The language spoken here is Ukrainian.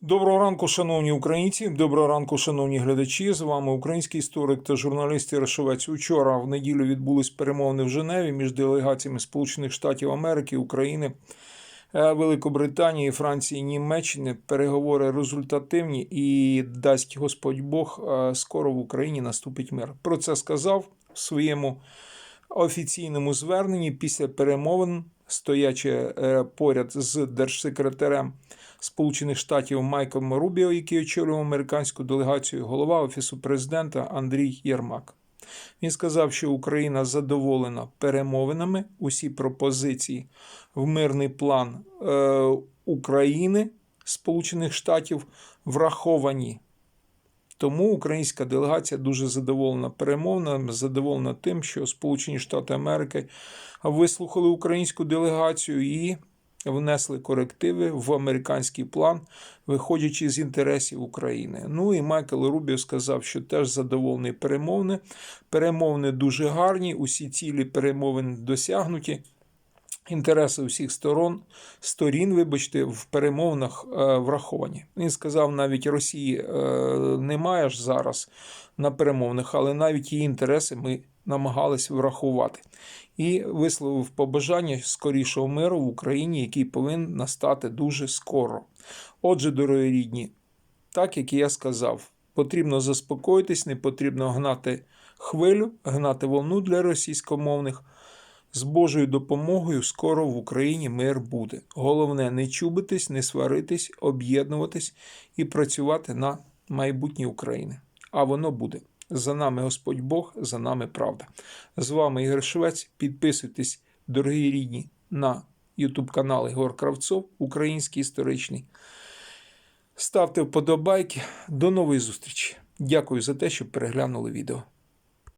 Доброго ранку, шановні українці. Доброго ранку, шановні глядачі. З вами український історик та журналіст Ярошовець. Учора в неділю відбулись перемовини в Женеві між делегаціями Сполучених Штатів Америки, України, е, Великобританії, Франції, Німеччини. Переговори результативні і дасть Господь Бог е, скоро в Україні наступить мир. Про це сказав в своєму офіційному зверненні після перемовин, стоячи е, поряд з держсекретарем Сполучених Штатів Майклом Рубіо, який очолював американську делегацію, голова Офісу президента Андрій Єрмак. Він сказав, що Україна задоволена перемовинами. Усі пропозиції в мирний план е, України Сполучених Штатів враховані. Тому українська делегація дуже задоволена перемовинами, задоволена тим, що Сполучені Штати Америки вислухали українську делегацію і внесли корективи в американський план, виходячи з інтересів України. Ну і Майкл Рубіо сказав, що теж задоволений перемовини. Перемовини дуже гарні, усі цілі перемовин досягнуті. Інтереси усіх сторон, сторін, вибачте, в перемовинах е, враховані. Він сказав, навіть Росії е, немає ж зараз на перемовинах, але навіть її інтереси ми намагались врахувати. І висловив побажання скорішого миру в Україні, який повинен настати дуже скоро. Отже, дорогі рідні, так як я сказав, потрібно заспокоїтись, не потрібно гнати хвилю, гнати волну для російськомовних. З Божою допомогою скоро в Україні мир буде. Головне не чубитись, не сваритись, об'єднуватись і працювати на майбутнє України. А воно буде. За нами Господь Бог, за нами правда. З вами Ігор Швець. Підписуйтесь, дорогі рідні, на YouTube канал Ігор Кравцов, Український історичний. Ставте вподобайки. До нової зустрічі. Дякую за те, що переглянули відео.